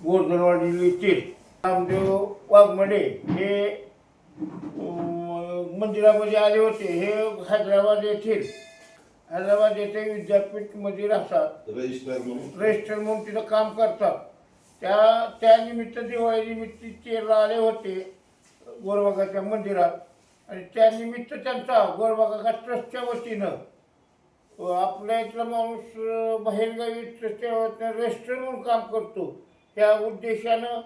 गोर्धनवाडी येथील रामदेव वाघमडे हे मंदिरामध्ये आले होते हे हैदराबाद येथील. हैदराबाद येथे विद्यापीठमध्ये राहतात. रजिस्टर म्हणून. रजिस्टर म्हणून तिथं काम करतात. त्या त्या निमित्त दिवाळी निमित्त ते आले होते गोरबागाच्या मंदिरात. आणि त्या निमित्त त्यांचा गोरबागा ट्रस्टच्या वतीनं व आपल्या इथला माणूस बाहेरगावी ट्रस्टच्या वतीनं रजिस्टर म्हणून काम करतो. त्या उद्देशानं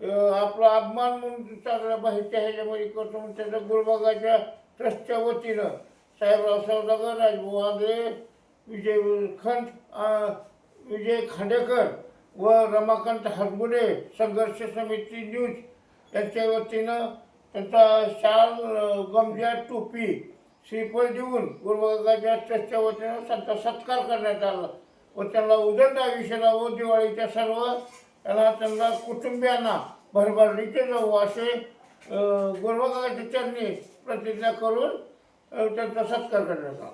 आपला अभिमान म्हणून चांगल्या बाहेरच्या ह्याच्यामध्ये करतो म्हणून त्याच्या गुलबागाच्या ट्रस्टच्या वतीनं साहेबराव सौदागर राजभाऊ आंधळे विजय खंत विजय खांडेकर व रमाकांत हरगुडे संघर्ष समिती न्यूज यांच्या वतीनं त्यांचा शाल गमजा टोपी श्रीफळ देऊन गुरुबागाच्या ट्रस्टच्या वतीनं त्यांचा सत्कार करण्यात आला व त्यांना उदंड आयुष्याला व दिवाळीच्या सर्व त्याला त्यांना कुटुंबियांना भरभरणीचे जाऊ असे गुरुबागाच्या चरणी प्रतिज्ञा करून त्यांचा सत्कार करण्यात आला.